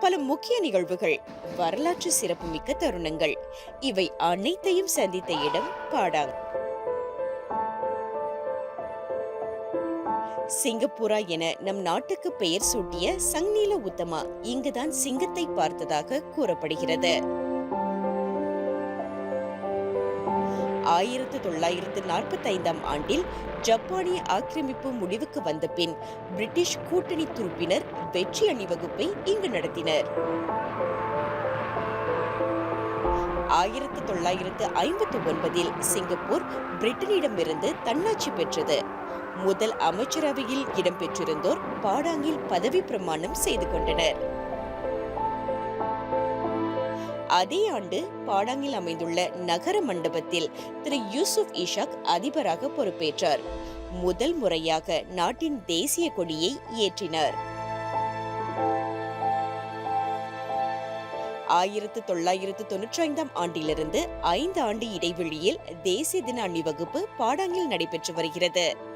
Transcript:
பல முக்கிய நிகழ்வுகள் வரலாற்று சிறப்புமிக்க தருணங்கள். இவை அனைத்தையும் சந்தித்த இடம் பாடாங். சிங்கப்பூரா என நம் நாட்டுக்கு பெயர் சூட்டிய சங்நீல உத்தமா இங்குதான் சிங்கத்தை பார்த்ததாக கூறப்படுகிறது. ஆயிரத்து தொள்ளாயிரத்து நாற்பத்தைந்தாம் ஆண்டில் ஜப்பானிய ஆக்கிரமிப்பு முடிவுக்கு வந்த பின் பிரிட்டிஷ் கூட்டணி துருப்பினர் வெற்றி அணிவகுப்பை இங்கு நடத்தினர். ஆயிரத்து தொள்ளாயிரத்து ஐம்பத்து ஒன்பதில் சிங்கப்பூர் பிரிட்டனிடமிருந்து தன்னாட்சி பெற்றது. முதல் அமைச்சரவையில் இடம்பெற்றிருந்தோர் பாடாங்கில் பதவி பிரமாணம் செய்து கொண்டனர். அதே ஆண்டு பாடாங்கில் அமைந்துள்ள நகர மண்டபத்தில் திரு யூசுப் இஷாக் அதிபராக பொறுப்பேற்றார். முதல் முறையாக நாட்டின் தேசிய கொடியை ஏற்றினார். ஆயிரத்து தொள்ளாயிரத்து தொன்னூற்றி ஐந்தாம் ஆண்டிலிருந்து ஐந்து ஆண்டு இடைவெளியில் தேசிய தின அணிவகுப்பு பாடாங்கில் நடைபெற்று வருகிறது.